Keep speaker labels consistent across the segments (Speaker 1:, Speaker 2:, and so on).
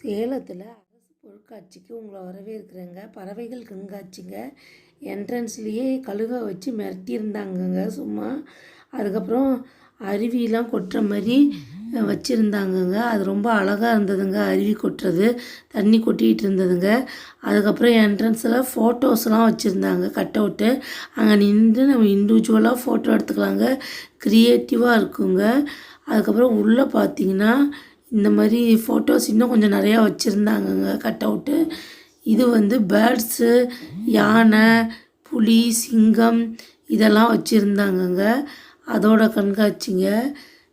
Speaker 1: சேலத்தில் அரசு பொருட்காட்சிக்கு உங்களை வரவேற்கிறேங்க. பறவைகள் கண்காட்சிங்க. என்ட்ரன்ஸ்லேயே கழுக வச்சு மிரட்டியிருந்தாங்கங்க சும்மா. அதுக்கப்புறம் அருவிலாம் கொட்டுற மாதிரி வச்சுருந்தாங்கங்க. அது ரொம்ப அழகாக இருந்ததுங்க அருவி கொட்டுறது. தண்ணி கொட்டிகிட்டு இருந்ததுங்க. அதுக்கப்புறம் என்ட்ரன்ஸில் ஃபோட்டோஸ்லாம் வச்சுருந்தாங்க கட் அவுட்டு அங்கே நின்று நம்ம இண்டிவிஜுவலாக ஃபோட்டோ எடுத்துக்கலாங்க. க்ரியேட்டிவாக இருக்குங்க. அதுக்கப்புறம் உள்ளே பார்த்தீங்கன்னா இந்த மாதிரி ஃபோட்டோஸ் இன்னும் கொஞ்சம் நிறையா வச்சுருந்தாங்கங்க கட் அவுட்டு இது வந்து பேர்ட்ஸு யானை புலி சிங்கம் இதெல்லாம் வச்சுருந்தாங்கங்க. அதோட கண்காட்சிங்க.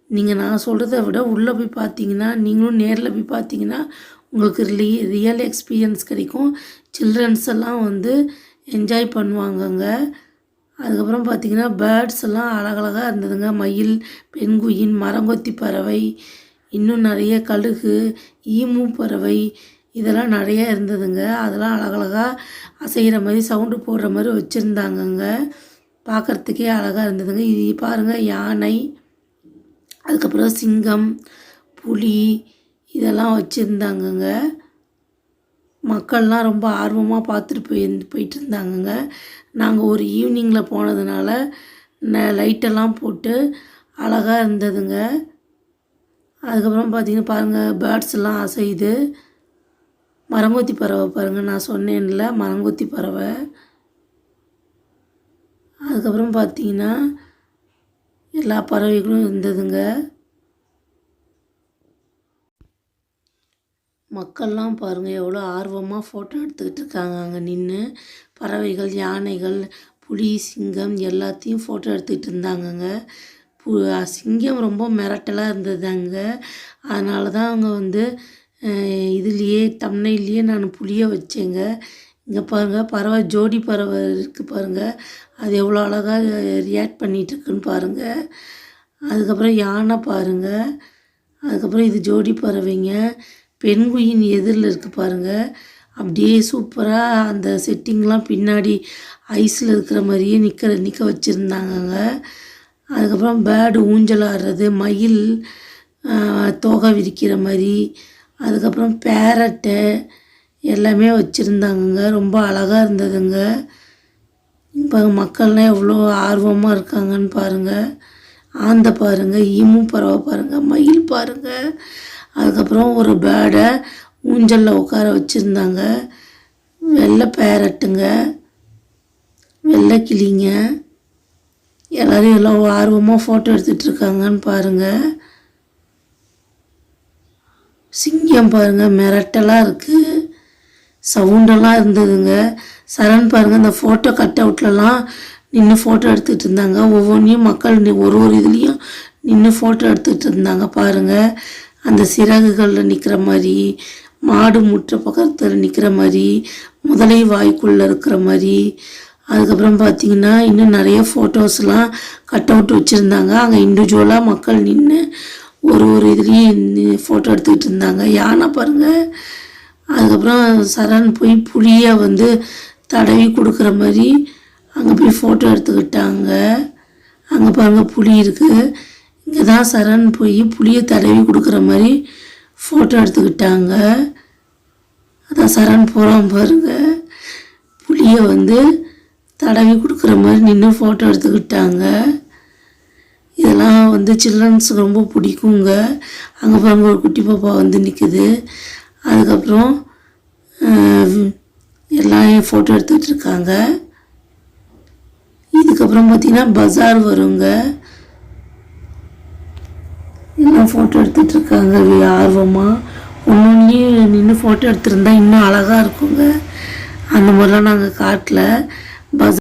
Speaker 1: நீங்கள் நான் சொல்கிறத விட உள்ளே போய் பார்த்தீங்கன்னா நீங்களும் நேரில் போய் பார்த்தீங்கன்னா உங்களுக்கு ரிலி ரியல் எக்ஸ்பீரியன்ஸ் கிடைக்கும். சில்ட்ரன்ஸ் எல்லாம் வந்து என்ஜாய் பண்ணுவாங்கங்க. அதுக்கப்புறம் பார்த்தீங்கன்னா பேர்ட்ஸ் எல்லாம் அழகழகாக இருந்ததுங்க. மயில் பெண்குயின் மரங்கொத்தி பறவை இன்னும் நிறைய கழுகு ஈமு பறவை இதெல்லாம் நிறைய இருந்ததுங்க. அதெல்லாம் அழகழகாக அசைகிற மாதிரி சவுண்டு போடுற மாதிரி வச்சுருந்தாங்கங்க. பார்க்குறதுக்கே அழகாக இருந்ததுங்க. இது பாருங்கள் யானை அதுக்கப்புறம் சிங்கம் புலி இதெல்லாம் வச்சுருந்தாங்கங்க. மக்கள்லாம் ரொம்ப ஆர்வமாக பார்த்துட்டு போய் போயிட்டு இருந்தாங்கங்க நாங்கள் ஒரு ஈவினிங்கில் போனதுனால ந லைட்டெல்லாம் போட்டு அழகாக இருந்ததுங்க. அதுக்கப்புறம் பார்த்திங்கன்னா பாருங்கள் பேர்ட்ஸ் எல்லாம் அசையுது. மரங்கொத்தி பறவை பாருங்கள் நான் சொன்னேன்ல மரங்கொத்தி பறவை. அதுக்கப்புறம் பார்த்திங்கன்னா எல்லா பறவைகளும் இருந்ததுங்க. மக்கள்லாம் பாருங்கள் எவ்வளோ ஆர்வமாக ஃபோட்டோ எடுத்துக்கிட்டு இருக்காங்க அங்கே நின்று பறவைகள் யானைகள் புலி சிங்கம் எல்லாத்தையும் ஃபோட்டோ எடுத்துக்கிட்டு இருந்தாங்கங்க. பு சிங்கம் ரொம்ப மிரட்டலாக இருந்தது அங்கே அதனால தான் அவங்க வந்து இதுலேயே தம்னையிலேயே நான் புளியை வச்சேங்க. இங்கே பாருங்கள் பறவை ஜோடி பறவை இருக்குது பாருங்கள் அது எவ்வளோ அழகாக ரியாக்ட் பண்ணிகிட்ருக்குன்னு பாருங்கள் அதுக்கப்புறம் யானை பாருங்கள் அதுக்கப்புறம் இது ஜோடி பறவைங்க. பெண்குயின் எதிரில் இருக்குது பாருங்கள் அப்படியே சூப்பராக அந்த செட்டிங்லாம் பின்னாடி ஐஸில் இருக்கிற மாதிரியே நிற்கிற நிற்க வச்சுருந்தாங்கங்க. அதுக்கப்புறம் பேர்டு ஊஞ்சல் ஆடுறது மயில் தோகை விரிக்கிற மாதிரி. அதுக்கப்புறம் பேரட்டு எல்லாமே வச்சுருந்தாங்கங்க. ரொம்ப அழகாக இருந்ததுங்க. இப்போ மக்கள்லாம் எவ்வளோ ஆர்வமாக இருக்காங்கன்னு பாருங்கள் ஆந்தை பாருங்கள் ஈமு பறவை பாருங்கள் மயில் பாருங்கள் அதுக்கப்புறம் ஒரு பேர்டை ஊஞ்சலில் உட்கார வச்சுருந்தாங்க. வெள்ளை பேரட்டுங்க வெள்ளை கிளிங்க. எல்லோரும் எல்லாம் ஆர்வமாக ஃபோட்டோ எடுத்துகிட்டு இருக்காங்கன்னு பாருங்கள் சிங்கம் பாருங்கள் மிரட்டலாக இருக்குது சவுண்டெல்லாம் இருந்ததுங்க. சரண் பாருங்கள் இந்த ஃபோட்டோ கட் அவுட்லலாம் நின்று ஃபோட்டோ எடுத்துகிட்டு இருந்தாங்க. ஒவ்வொன்றையும் மக்கள் ஒரு ஒரு இதுலேயும் நின்று ஃபோட்டோ எடுத்துகிட்டு இருந்தாங்க பாருங்கள் அந்த சிறகுகளில் நிற்கிற மாதிரி மாடு முட்டை பக்கத்தில் நிற்கிற மாதிரி முதலை வாய்க்குள்ளே இருக்கிற மாதிரி அதுக்கப்புறம் பார்த்தீங்கன்னா இன்னும் நிறைய ஃபோட்டோஸ்லாம் கட் அவுட் வச்சுருந்தாங்க. அங்கே இண்டிவிஜுவலாக மக்கள் நின்று ஒரு ஒரு இதுலேயும் ஃபோட்டோ எடுத்துக்கிட்டு இருந்தாங்க. யானை பாருங்கள் அதுக்கப்புறம் சரண் போய் புளியை வந்து தடவி கொடுக்குற மாதிரி அங்கே போய் ஃபோட்டோ எடுத்துக்கிட்டாங்க. அங்கே பாருங்கள் புளி இருக்குது இங்கே தான் சரண் போய் புளியை தடவி கொடுக்குற மாதிரி ஃபோட்டோ எடுத்துக்கிட்டாங்க. அதான் சரண் போகிறான் பாருங்க. புளியை வந்து தடவி கொடுக்குற மாதிரி நின்று ஃபோட்டோ எடுத்துக்கிட்டாங்க. இதெல்லாம் வந்து சில்ட்ரன்ஸுக்கு ரொம்ப பிடிக்குங்க. அங்கே பாருங்கள் ஒரு குட்டி பாப்பா வந்து நிற்குது அதுக்கப்புறம் எல்லாம் ஃபோட்டோ எடுத்துகிட்டு இருக்காங்க இதுக்கப்புறம் பார்த்தீங்கன்னா பஜார் வருங்க. எல்லாம் ஃபோட்டோ எடுத்துகிட்ருக்காங்க ஆர்வமாக ஒன்றுலேயும் நின்று ஃபோட்டோ எடுத்திருந்தா இன்னும் அழகாக இருக்குங்க. அந்த மாதிரிலாம் நாங்கள் காட்டல. பஸ்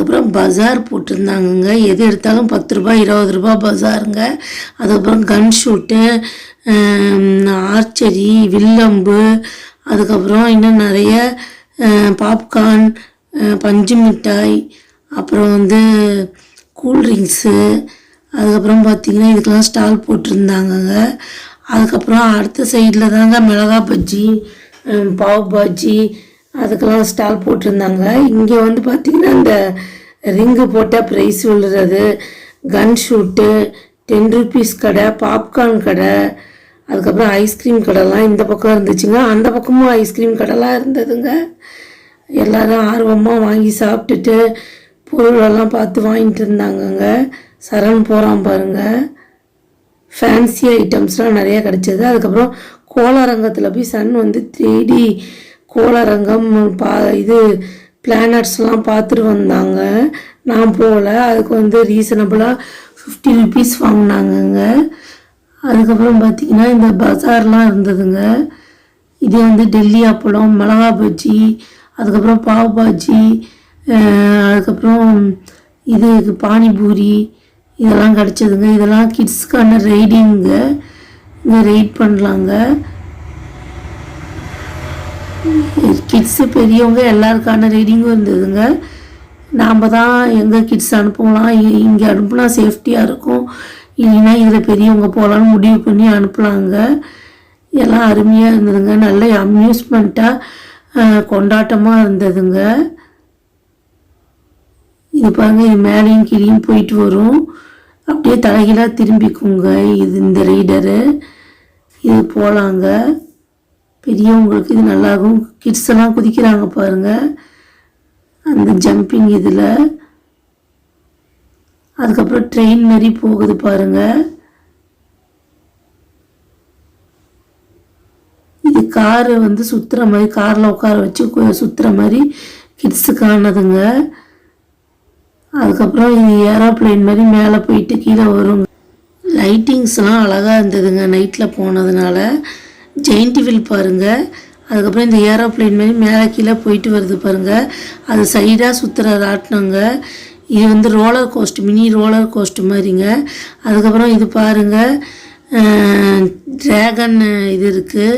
Speaker 1: அதுக்கப்புறம் பஜார் போட்டிருந்தாங்கங்க. எது எடுத்தாலும் பத்து ரூபாய் இருபது ரூபாய் பஜாருங்க. அதுக்கப்புறம் கன் ஷூட்டு ஆர்ச்சரி வில்லம்பு அதுக்கப்புறம் இன்னும் நிறைய பாப்கார்ன் பஞ்சு மிட்டாய் அப்புறம் வந்து கூல்ட்ரிங்க்ஸு அதுக்கப்புறம் பார்த்திங்கன்னா இதுக்கெல்லாம் ஸ்டால் போட்டிருந்தாங்கங்க. அதுக்கப்புறம் அடுத்த சைடில் தாங்க மிளகா பஜ்ஜி பாவ் பாஜி அதுக்கெல்லாம் ஸ்டால் போட்டிருந்தாங்க. இங்கே வந்து பார்த்தீங்கன்னா இந்த ரிங்கு போட்டால் ப்ரைஸ் விழுறது கன் ஷூட்டு டென் ருபீஸ் கடை பாப்கார்ன் கடை அதுக்கப்புறம் ஐஸ்கிரீம் கடைலாம் இந்த பக்கம் இருந்துச்சுங்க. அந்த பக்கமும் ஐஸ்கிரீம் கடைலாம் இருந்ததுங்க. எல்லோரும் ஆர்வமாக வாங்கி சாப்பிட்டுட்டு பொருளெல்லாம் பார்த்து வாங்கிட்டு இருந்தாங்கங்க. சரண் போகிறான் பாருங்க. ஃபேன்சி ஐட்டம்ஸ்லாம் நிறைய கிடச்சிது. அதுக்கப்புறம் கோளாரங்கத்தில் போய் சன் வந்து தேடி கோளரங்கம் பா இது பிளானட்ஸ்லாம் பார்த்துட்டு வந்தாங்க. நான் போகல. அதுக்கு வந்து ரீசனபுளாக ஃபிஃப்டி ருபீஸ் வாங்கினாங்கங்க. அதுக்கப்புறம் பார்த்திங்கன்னா இந்த பஜார்லாம் இருந்ததுங்க. இதே வந்து டெல்லி அப்பளம் மிளகா பஜ்ஜி அதுக்கப்புறம் பாவ் பாஜி அதுக்கப்புறம் இது பானிபூரி இதெல்லாம் கிடச்சிதுங்க. இதெல்லாம் கிட்ஸ்க்கான ரைடிங்க இங்கே ரைட் பண்ணலாங்க. கிட்ஸு பெரியவங்க எல்லாருக்கான ரைடிங்கும் இருந்ததுங்க நாம் தான் எங்கே கிட்ஸ் அனுப்பலாம். இங்கே அனுப்புனா சேஃப்டியாக இருக்கும். இல்லைன்னா இதில் பெரியவங்க போகலான்னு முடிவு பண்ணி அனுப்பலாங்க. எல்லாம் அருமையாக இருந்ததுங்க. நல்ல அம்யூஸ்மெண்ட்டாக கொண்டாட்டமாக இருந்ததுங்க. இது பாருங்க இது மேலேயும் கீழேயும் போயிட்டு வரும். அப்படியே தலைகீழாக திரும்பிக்குங்க. இது இந்த ரைடரு இது போகலாங்க பெரியவங்களுக்கு இது நல்லாகும். கிட்ஸ் எல்லாம் குதிக்கிறாங்க பாருங்க. அந்த ஜம்பிங் இதில். அதுக்கப்புறம் ட்ரெயின் மாதிரி போகுது பாருங்க. இது காரு வந்து சுற்றுற மாதிரி காரில் உட்கார வச்சு சுற்றுற மாதிரி கிட்ஸுக்கானதுங்க அதுக்கப்புறம் இது ஏரோப்ளேன் மாதிரி மேலே போயிட்டு கீழே வரும் லைட்டிங்ஸ்லாம் அழகாக இருந்ததுங்க நைட்டில் போனதுனால. ஜெயின்டிவில் பாருங்கள் அதுக்கப்புறம் இந்த ஏரோப்ளேன் மாதிரி மேலே கீழே போயிட்டு வருது பாருங்கள் அது சைடாக சுற்றுற ராட்டினங்க இது வந்து roller coaster mini roller coaster மாதிரிங்க. அதுக்கப்புறம் இது பாருங்கள் ட்ராகன் இது இருக்குது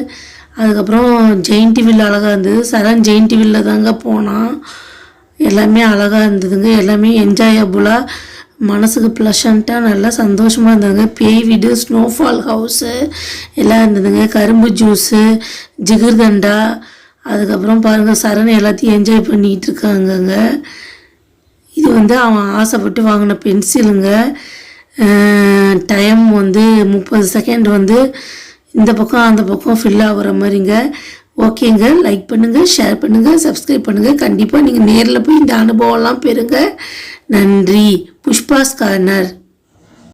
Speaker 1: அதுக்கப்புறம் ஜெயின்டிவில் அழகாக இருந்தது. சரண் ஜெயின்டிவில்ல தாங்க போனான். எல்லாமே அழகாக இருந்ததுங்க. எல்லாமே என்ஜாயபுளாக மனசுக்கு ப்ளஷண்ட்டாக நல்லா சந்தோஷமாக இருந்ததுங்க பேய் வீடு ஸ்னோஃபால் ஹவுஸு எல்லாம் இருந்ததுங்க. கரும்பு ஜூஸு ஜிகிர்தண்டா அதுக்கப்புறம் பாருங்கள் சரண் எல்லாத்தையும் என்ஜாய் பண்ணிக்கிட்டு இருக்காங்கங்க. இது வந்து அவன் ஆசைப்பட்டு வாங்கின பென்சிலுங்க டைம் வந்து முப்பது செகண்ட் வந்து இந்த பக்கம் அந்த பக்கம் ஃபில் ஆகிற மாதிரிங்க. ஓகேங்க லைக் பண்ணுங்கள் ஷேர் பண்ணுங்கள் சப்ஸ்கிரைப் பண்ணுங்கள் கண்டிப்பாக நீங்கள் நேரில் போய் இந்த அனுபவம்லாம் பெறுங்க. நன்றி. புஷ்பாஸ் கார்னர்.